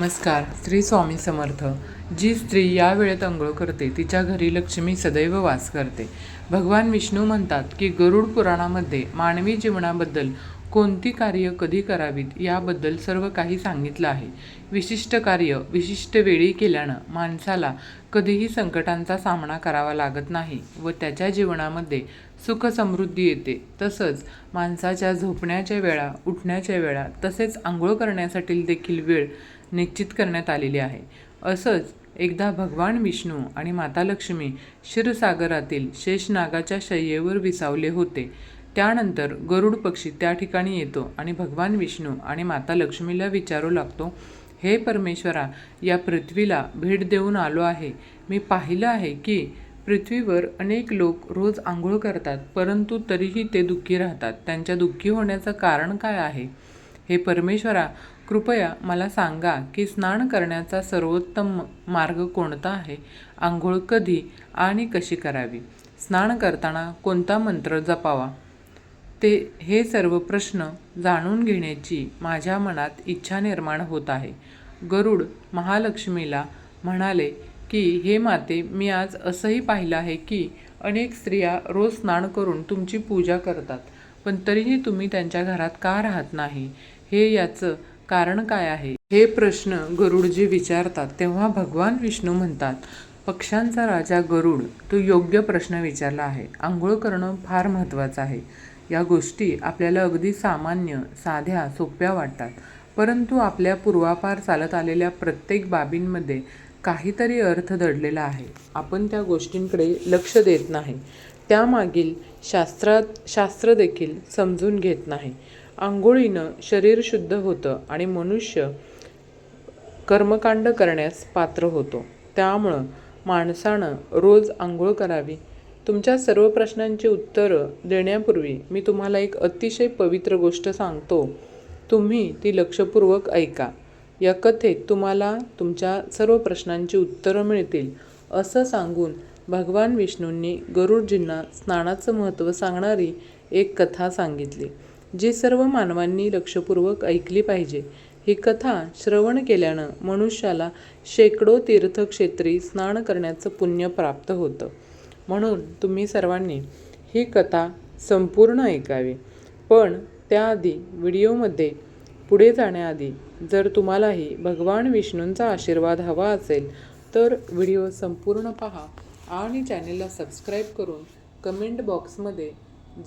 नमस्कार श्री स्वामी समर्थ. जी स्त्री या वेळेत अंघोळ करते तिच्या घरी लक्ष्मी सदैव वास करते. भगवान विष्णू म्हणतात की गरुड पुराणामध्ये मानवी जीवनाबद्दल कोणती कार्य कधी करावीत याबद्दल सर्व काही सांगितलं आहे. विशिष्ट कार्य विशिष्ट वेळी केल्यानं माणसाला कधीही संकटांचा सामना करावा लागत नाही व त्याच्या जीवनामध्ये सुख समृद्धी येते. तसंच माणसाच्या झोपण्याच्या वेळा उठण्याच्या वेळा तसेच आंघोळ करण्यासाठी देखील वेळ निश्चित करण्यात आलेली आहे. असंच एकदा भगवान विष्णू आणि माता लक्ष्मी क्षीरसागरातील शेषनागाच्या शय्येवर विसावले होते. त्यानंतर गरुड पक्षी त्या ठिकाणी येतो आणि भगवान विष्णू आणि माता लक्ष्मीला विचारू लागतो हे परमेश्वरा या पृथ्वीला भेट देऊन आलो आहे. मी पाहिलं आहे की पृथ्वीवर अनेक लोक रोज आंघोळ करतात परंतु तरीही ते दुःखी राहतात. त्यांच्या दुःखी होण्याचं कारण काय आहे? हे परमेश्वरा कृपया मला सांगा की स्नान करण्याचा सर्वोत्तम मार्ग कोणता आहे? आंघोळ कधी आणि कशी करावी? स्नान करताना कोणता मंत्र जपावा? ते हे सर्व प्रश्न जाणून घेण्याची माझ्या मनात इच्छा निर्माण होत आहे. गरुड महालक्ष्मीला म्हणाले की हे माते मी आज असंही पाहिलं आहे की अनेक स्त्रिया रोज स्नान करून तुमची पूजा करतात पण तरीही तुम्ही त्यांच्या घरात का राहत नाही? हे याचं कारण काय आहे? हे प्रश्न गरुडजी विचारतात तेव्हा भगवान विष्णू म्हणतात पक्ष्यांचा राजा गरुड तो योग्य प्रश्न विचारला आहे. आंघोळ करणं फार महत्त्वाचं आहे. या गोष्टी आपल्याला अगदी सामान्य साध्या सोप्या वाटतात. परंतु आपल्या पूर्वापार चालत आलेल्या प्रत्येक बाबींमध्ये काहीतरी अर्थ दडलेला आहे. आपण त्या गोष्टींकडे लक्ष देत नाही. त्यामागील शास्त्रात शास्त्र देखील समजून घेत नाही. आंघोळीनं शरीर शुद्ध होतं आणि मनुष्य कर्मकांड करण्यास पात्र होतो. त्यामुळं माणसानं रोज आंघोळ करावी. तुमच्या सर्व प्रश्नांची उत्तरं देण्यापूर्वी मी तुम्हाला एक अतिशय पवित्र गोष्ट सांगतो. तुम्ही ती लक्षपूर्वक ऐका. या कथेत तुम्हाला तुमच्या सर्व प्रश्नांची उत्तरं मिळतील. असं सांगून भगवान विष्णूंनी गरुडजींना स्नानाचं महत्त्व सांगणारी एक कथा सांगितली. जी सर्व मानवांनी लक्षपूर्वक ऐकली पाहिजे. ही कथा श्रवण केल्यानं मनुष्याला शेकडो तीर्थक्षेत्री स्नान करण्याचं पुण्य प्राप्त होतं. म्हणून तुम्ही सर्वांनी ही कथा संपूर्ण ऐकावी. पण त्याआधी व्हिडिओमध्ये पुढे जाण्याआधी जर तुम्हालाही भगवान विष्णूंचा आशीर्वाद हवा असेल तर व्हिडिओ संपूर्ण पहा आणि चॅनेलला सबस्क्राईब करून कमेंट बॉक्समध्ये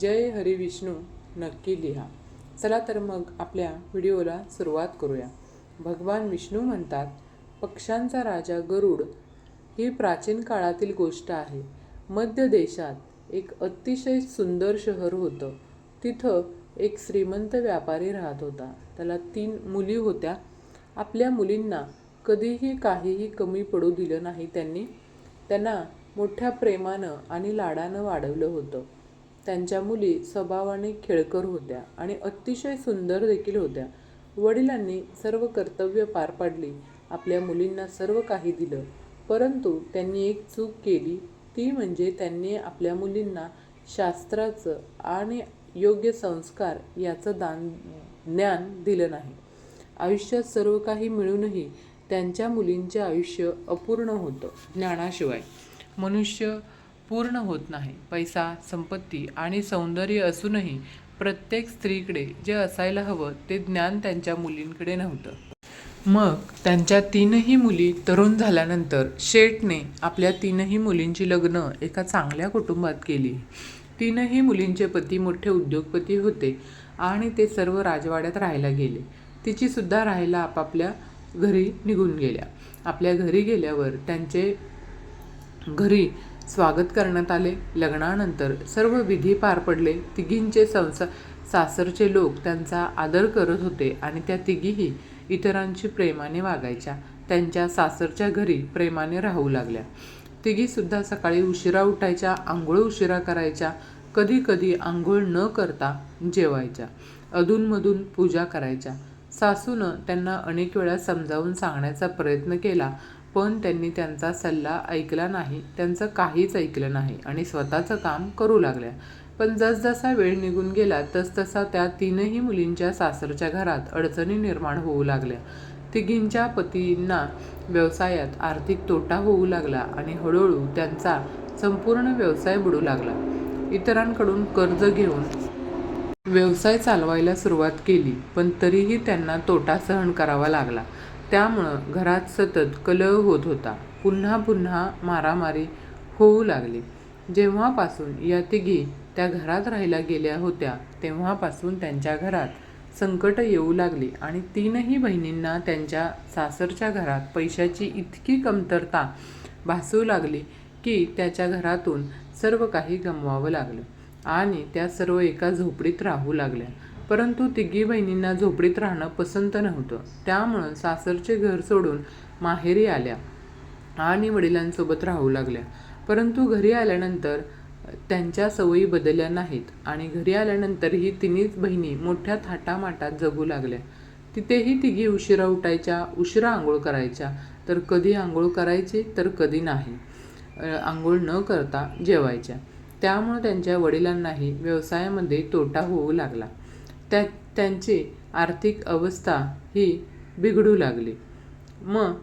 जय हरी विष्णू नक्की लिहा. चला तर मग आपल्या व्हिडिओला सुरुवात करूया. भगवान विष्णू म्हणतात पक्ष्यांचा राजा गरुड ही प्राचीन काळातील गोष्ट आहे. मध्य देशात एक अतिशय सुंदर शहर होतं. तिथं एक श्रीमंत व्यापारी राहत होता. त्याला तीन मुली होत्या. आपल्या मुलींना कधीही काहीही कमी पडू दिलं नाही त्यांनी. त्यांना मोठ्या प्रेमानं आणि लाडानं वाढवलं होतं. त्यांच्या मुली स्वभावाने खेळकर होत्या आणि अतिशय सुंदर देखील होत्या. वडिलांनी सर्व कर्तव्य पार पाडली. आपल्या मुलींना सर्व काही दिलं. परंतु त्यांनी एक चूक केली. ती म्हणजे त्यांनी आपल्या मुलींना शास्त्राचं आणि योग्य संस्कार याचं दान ज्ञान दिलं नाही. आयुष्यात सर्व काही मिळूनही त्यांच्या मुलींचे आयुष्य अपूर्ण होतं ज्ञानाशिवाय. मनुष्य पूर्ण होत नाही. पैसा संपत्ती आणि सौंदर्य असूनही प्रत्येक स्त्रीकडे जे असायला हवं ते ज्ञान त्यांच्या मुलींकडे नव्हतं. मग त्यांच्या तीनही मुली तरुण झाल्यानंतर शेठने आपल्या तीनही मुलींची लग्न एका चांगल्या कुटुंबात केली. तीनही मुलींचे पती मोठे उद्योगपती होते आणि ते सर्व राजवाड्यात राहायला गेले. तिची सुद्धा राहायला आपापल्या घरी निघून गेल्या. आपल्या घरी गेल्यावर त्यांचे घरी स्वागत करण्यात आले. लग्नानंतर सर्व विधी पार पडले. तिघींचे संसार सासरचे लोक त्यांचा आदर करत होते आणि त्या तिघीही इतरांची प्रेमाने वागायच्या. त्यांच्या सासरच्या घरी प्रेमाने राहू लागल्या. तिघीसुद्धा सकाळी उशिरा उठायच्या आंघोळ उशिरा करायच्या कधी कधी आंघोळ न करता जेवायच्या अधूनमधून पूजा करायच्या. सासूनं त्यांना अनेक वेळा समजावून सांगण्याचा प्रयत्न केला पण त्यांनी त्यांचा सल्ला ऐकला नाही. त्यांचं काहीच ऐकलं नाही आणि स्वतःचं काम करू लागल्या. पण जसजसा वेळ निघून गेला तसतसा त्या तीनही मुलींच्या सासरच्या घरात अडचणी निर्माण होऊ लागल्या. तिघींच्या पतींना व्यवसायात आर्थिक तोटा होऊ लागला आणि हळूहळू त्यांचा संपूर्ण व्यवसाय बुडू लागला. इतरांकडून कर्ज घेऊन व्यवसाय चालवायला सुरुवात केली पण तरीही त्यांना तोटा सहन करावा लागला. त्यामुळं घरात सतत कलह होत होता. पुन्हा पुन्हा मारामारी होऊ लागली. जेव्हापासून या तिघी त्या घरात राहायला गेल्या होत्या तेव्हापासून त्यांच्या घरात संकट येऊ लागली आणि तीनही बहिणींना त्यांच्या सासरच्या घरात पैशाची इतकी कमतरता भासू लागली की त्याच्या घरातून सर्व काही गमवावं लागलं आणि त्या सर्व एका झोपडीत राहू लागल्या. परंतु तिघी बहिणींना झोपडीत राहणं पसंत नव्हतं. त्यामुळं सासरचे घर सोडून माहेरी आल्या आणि वडिलांसोबत राहू लागल्या. परंतु घरी आल्यानंतर त्यांच्या सवयी बदलल्या नाहीत आणि घरी आल्यानंतरही तिन्हीच बहिणी मोठ्या थाटामाटात जगू लागल्या. तिथेही तिघी उशिरा उठायच्या उशिरा आंघोळ करायच्या. तर कधी आंघोळ करायची तर कधी नाही. आंघोळ न करता जेवायच्या. त्यामुळे त्यांच्या वडिलांनाही व्यवसायामध्ये तोटा होऊ लागला. त्या त्यांची आर्थिक अवस्था ही बिघडू लागली. मग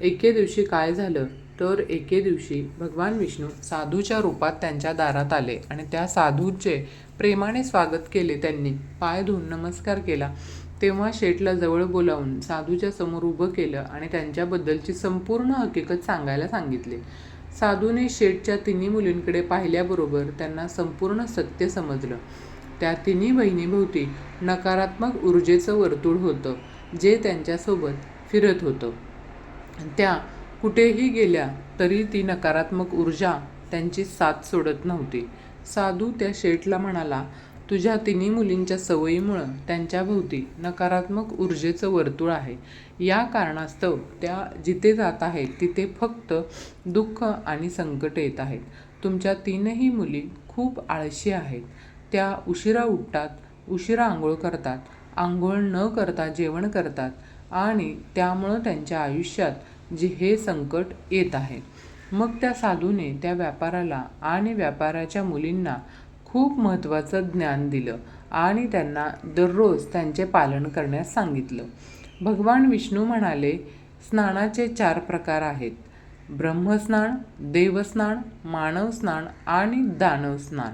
एके दिवशी काय झालं? तर एके दिवशी भगवान विष्णू साधूच्या रूपात त्यांच्या दारात आले आणि त्या साधूचे प्रेमाने स्वागत केले त्यांनी. पाय धुवून नमस्कार केला. तेव्हा शेठला जवळ बोलावून साधूच्या समोर उभं केलं आणि त्यांच्याबद्दलची संपूर्ण हकीकत सांगायला सांगितली. साधूने शेठच्या तिन्ही मुलींकडे पाहिल्याबरोबर त्यांना संपूर्ण सत्य समजलं. त्या तिन्ही बहिणीभोवती नकारात्मक ऊर्जेचं वर्तुळ होतं जे त्यांच्यासोबत फिरत होतं. त्या कुठेही गेल्या तरी ती नकारात्मक ऊर्जा त्यांची साथ सोडत नव्हती. साधू त्या शेठला म्हणाला तुझ्या तिन्ही मुलींच्या सवयीमुळं त्यांच्याभोवती नकारात्मक ऊर्जेचं वर्तुळ आहे. या कारणास्तव त्या जिथे जात आहेत तिथे फक्त दुःख आणि संकट येत आहेत. तुमच्या तीनही मुली खूप आळशी आहेत. त्या उशिरा उठतात उशिरा आंघोळ करतात आंघोळ न करता जेवण करतात आणि त्यामुळं त्यांच्या आयुष्यात जे हे संकट येत आहे. मग त्या साधूने त्या व्यापाराला आणि व्यापाराच्या मुलींना खूप महत्त्वाचं ज्ञान दिलं आणि त्यांना दररोज त्यांचे पालन करण्यास सांगितलं. भगवान विष्णू म्हणाले स्नानाचे चार प्रकार आहेत. ब्रह्मस्नान देवस्नान मानवस्नान आणि दानवस्नान.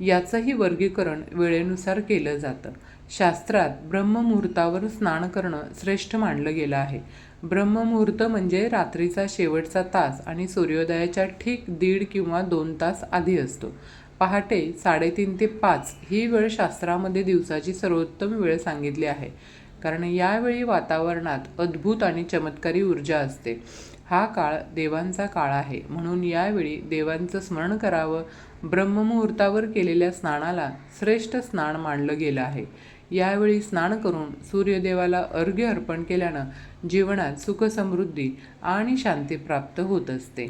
याचंही वर्गीकरण वेळेनुसार केलं जातं. शास्त्रात ब्रह्ममुहूर्तावर स्नान करणं श्रेष्ठ मानलं गेलं आहे. ब्रह्ममुहूर्त म्हणजे रात्रीचा शेवटचा तास आणि सूर्योदयाच्या ठीक दीड किंवा दोन तास आधी असतो. पहाटे साडेतीन ते पाच ही वेळ शास्त्रामध्ये दिवसाची सर्वोत्तम वेळ सांगितली आहे. कारण यावेळी वातावरणात अद्भुत आणि चमत्कारी ऊर्जा असते. हा काळ देवांचा काळ आहे. म्हणून यावेळी देवांचं स्मरण करावं ब्रह्ममुहूर्तावर केलेल्या स्नानाला श्रेष्ठ स्नान मानलं गेलं आहे. यावेळी स्नान करून सूर्यदेवाला अर्घ्य अर्पण केल्यानं जीवनात सुखसमृद्धी आणि शांती प्राप्त होत असते.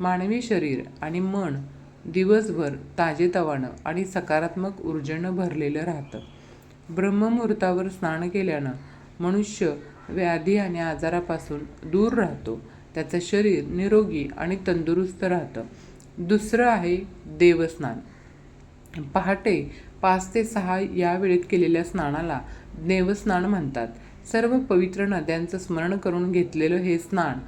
मानवी शरीर आणि मन दिवसभर ताजेतवानं आणि सकारात्मक ऊर्जेनं भरलेलं राहतं. ब्रह्ममुहूर्तावर स्नान केल्यानं मनुष्य व्याधी आणि आजारापासून दूर राहतो. त्याचं शरीर निरोगी आणि तंदुरुस्त राहतं. दुसरं आहे देवस्नान पहाटे पाच ते सहा या वेळेत केलेल्या स्नानाला देवस्नान म्हणतात. सर्व पवित्र नद्यांचं स्मरण करून घेतलेलं हे स्नान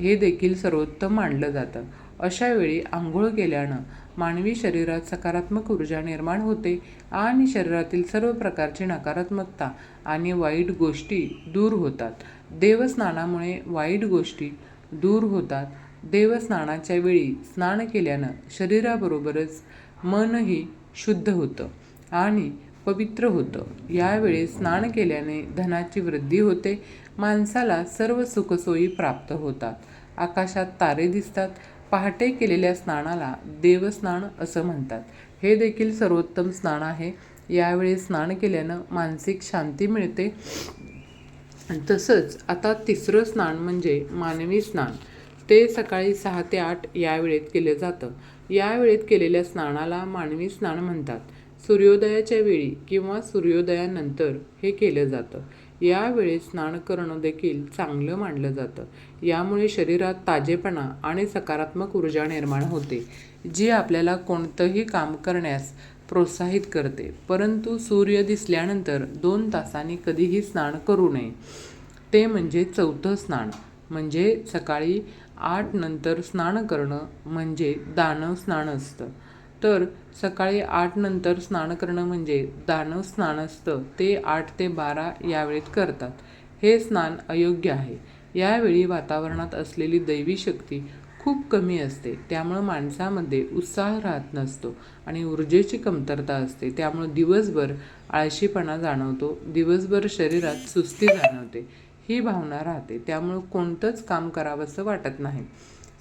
हे देखील सर्वोत्तम मानलं जातं. अशा वेळी आंघोळ केल्यानं मानवी शरीरात सकारात्मक ऊर्जा निर्माण होते आणि शरीरातील सर्व प्रकारची नकारात्मकता आणि वाईट गोष्टी दूर होतात. देवस्नानामुळे वाईट गोष्टी दूर होतात. देवस्नानाच्या वेळी स्नान केल्यानं शरीराबरोबरच मनही शुद्ध होतं आणि पवित्र होतं. यावेळी स्नान केल्याने धनाची वृद्धी होते माणसाला सर्व सुखसोयी प्राप्त होतात. आकाशात तारे दिसतात पहाटे केलेल्या स्नानाला देवस्नान असं म्हणतात. हे देखील सर्वोत्तम स्नान आहे. यावेळी स्नान केल्यानं मानसिक शांती मिळते. तसंच आता तिसरं स्नान म्हणजे मानवी स्नान. ते सकाळी सहा ते आठ या वेळेत केलं जातं. या वेळेत केलेल्या स्नानाला मानवी स्नान म्हणतात. सूर्योदयाच्या वेळी किंवा सूर्योदयानंतर हे केलं जातं. यावेळी स्नान करणं देखील चांगलं मानलं जातं. यामुळे शरीरात ताजेपणा आणि सकारात्मक ऊर्जा निर्माण होते जी आपल्याला कोणतंही काम करण्यास प्रोत्साहित करते. परंतु सूर्य दिसल्यानंतर दोन तासांनी कधीही स्नान करू नये. ते म्हणजे चौथं स्नान. म्हणजे सकाळी आठ नंतर स्नान करणं म्हणजे दानव स्नान असतं. तर सकाळी आठ नंतर स्नान करणं म्हणजे दानव स्नान असतं. ते आठ ते बारा यावेळेत करतात. हे स्नान अयोग्य आहे. यावेळी वातावरणात असलेली दैवी शक्ती खूप कमी असते. त्यामुळं माणसामध्ये उत्साह राहत नसतो आणि ऊर्जेची कमतरता असते. त्यामुळं दिवसभर आळशीपणा जाणवतो. दिवसभर शरीरात सुस्ती जाणवते. ही भावना राहते. त्यामुळं कोणतंच काम करावंसं वाटत नाही.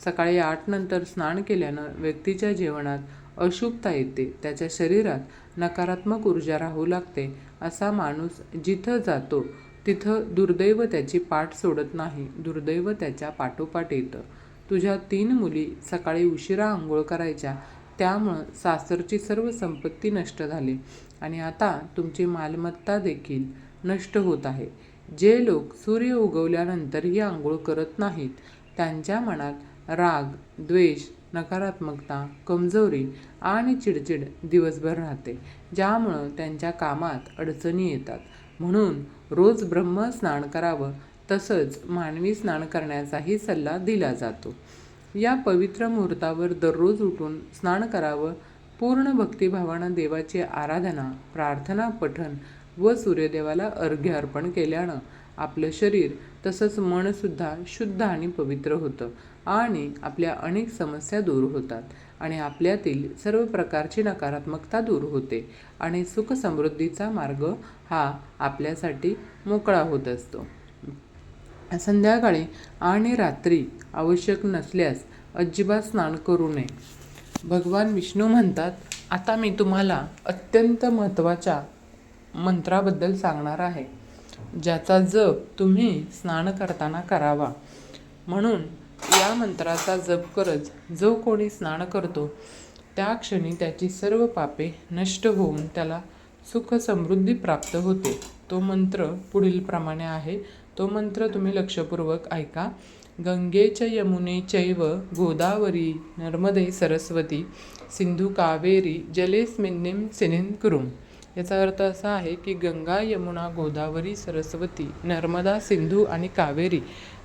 सकाळी आठ नंतर स्नान केल्यानं व्यक्तीच्या जीवनात अशुभता येते. त्याच्या शरीरात नकारात्मक ऊर्जा राहू लागते. असा माणूस जिथं जातो तिथं दुर्दैव त्याची पाठ सोडत नाही. दुर्दैव त्याच्या पाठोपाठ येतं. तुझ्या तीन मुली सकाळी उशिरा आंघोळ करायच्या. त्यामुळं सासरची सर्व संपत्ती नष्ट झाली. आणि आता तुमची मालमत्ता देखील नष्ट होत आहे. जे लोक सूर्य उगवल्यानंतरही आंघोळ करत नाहीत त्यांच्या मनात राग द्वेष नकारात्मकता कमजोरी आणि चिडचिड दिवसभर राहते ज्यामुळं त्यांच्या कामात अडचणी येतात. म्हणून रोज ब्रह्म स्नान करावं तसंच मानवी स्नान करण्याचाही सल्ला दिला जातो. या पवित्र मुहूर्तावर दररोज उठून स्नान करावं पूर्ण भक्तिभावानं देवाची आराधना प्रार्थना पठण व सूर्यदेवाला अर्घ्य अर्पण केल्यानं आपलं शरीर तसंच मनसुद्धा शुद्ध आणि पवित्र होतं आणि आपल्या अनेक समस्या दूर होतात आणि आपल्यातील सर्व प्रकारची नकारात्मकता दूर होते आणि सुख समृद्धीचा मार्ग हा आपल्यासाठी मोकळा होत असतो. संध्याकाळी आणि रात्री आवश्यक नसल्यास अजिबात स्नान करू नये. भगवान विष्णू म्हणतात आता मी तुम्हाला अत्यंत महत्त्वाच्या मंत्राबद्दल सांगणार आहे. ज्याचा जप तुम्ही स्नान करताना करावा. म्हणून या मंत्राचा जप करत जो कोणी स्नान करतो त्या क्षणी त्याची सर्व पापे नष्ट होऊन त्याला सुख समृद्धी प्राप्त होते. तो मंत्र पुढीलप्रमाणे आहे. तो मंत्र तुम्ही लक्षपूर्वक ऐका. गंगेच यमुने चैव गोदावरी नर्मदे सरस्वती सिंधू कावेरी जलेस्मिन्निम सिनिन कुरुम. याचा अर्थ असा आहे की गंगा यमुना गोदावरी सरस्वती नर्मदा सिंधू आणि कावेरी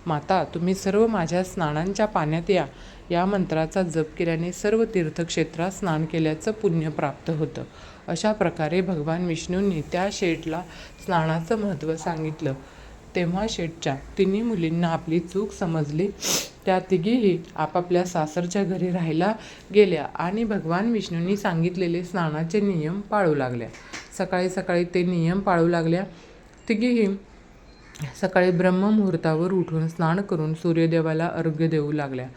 माता तुम्ही सर्व माझ्या स्नानांच्या पाण्यात या. या मंत्राचा जप केल्याने सर्व तीर्थक्षेत्रात स्नान केल्याचं पुण्य प्राप्त होतं. अशा प्रकारे भगवान विष्णूंनी त्या शेठला स्नानाचं महत्त्व सांगितलं. तेव्हा शेठच्या तिन्ही मुलींना आपली चूक समजली. त्या तिघीही आपापल्या सासरच्या घरी राहायला गेल्या आणि भगवान विष्णूंनी सांगितलेले स्नानाचे नियम पाळू लागल्या. सकाळी सकाळी ते नियम पाळू लागल्या. तिघीही सकाळी ब्रह्ममुहूर्तावर उठून स्नान करून सूर्यदेवाला अर्घ्य देऊ लागल्या.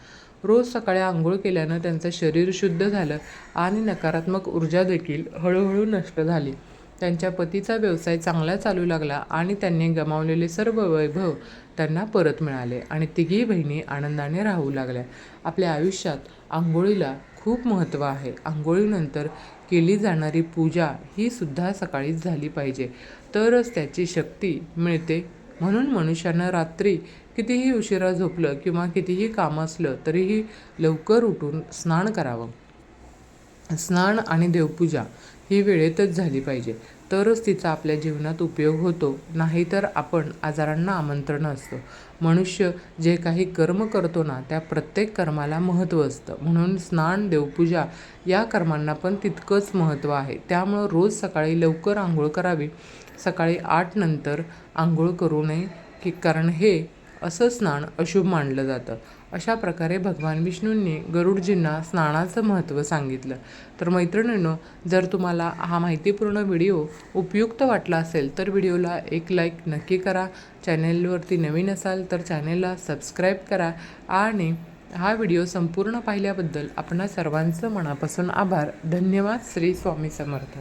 रोज सकाळी आंघोळ केल्यानं त्यांचं शरीर शुद्ध झालं आणि नकारात्मक ऊर्जा देखील हळूहळू नष्ट झाली. त्यांच्या पतीचा व्यवसाय चांगला चालू लागला आणि त्यांनी गमावलेले सर्व वैभव त्यांना परत मिळाले आणि तिघी बहिणी आनंदाने राहू लागल्या. आपल्या आयुष्यात आंघोळीला खूप महत्त्व आहे. आंघोळीनंतर केली जाणारी पूजा ही सुद्धा सकाळीच झाली पाहिजे. तरच त्याची शक्ती मिळते. म्हणून मनुष्यानं रात्री कितीही उशिरा झोपलं किंवा कितीही काम असलं तरीही लवकर उठून स्नान करावं. स्नान आणि देवपूजा ही वेळेतच झाली पाहिजे. तरच तिचा आपल्या जीवनात उपयोग होतो. नाहीतर आपण आजारांना आमंत्रण असतं. मनुष्य जे काही कर्म करतो ना त्या प्रत्येक कर्माला महत्त्व असतं. म्हणून स्नान देवपूजा या कर्मांना पण तितकंच महत्त्व आहे. त्यामुळं रोज सकाळी लवकर आंघोळ करावी. सकाळी आठ नंतर आंघोळ करू नये की कारण हे असं स्नान अशुभ मानलं जातं. अशा प्रकारे भगवान विष्णूंनी गरुडजींना स्नानाचं महत्त्व सांगितलं. तर मैत्रिणींनो जर तुम्हाला हा माहितीपूर्ण व्हिडिओ उपयुक्त वाटला असेल तर व्हिडिओला एक लाईक नक्की करा. चॅनेलवरती नवीन असाल तर चॅनेलला सबस्क्राईब करा आणि हा व्हिडिओ संपूर्ण पाहिल्याबद्दल आपणा सर्वांचं मनापासून आभार. धन्यवाद श्री स्वामी समर्थ.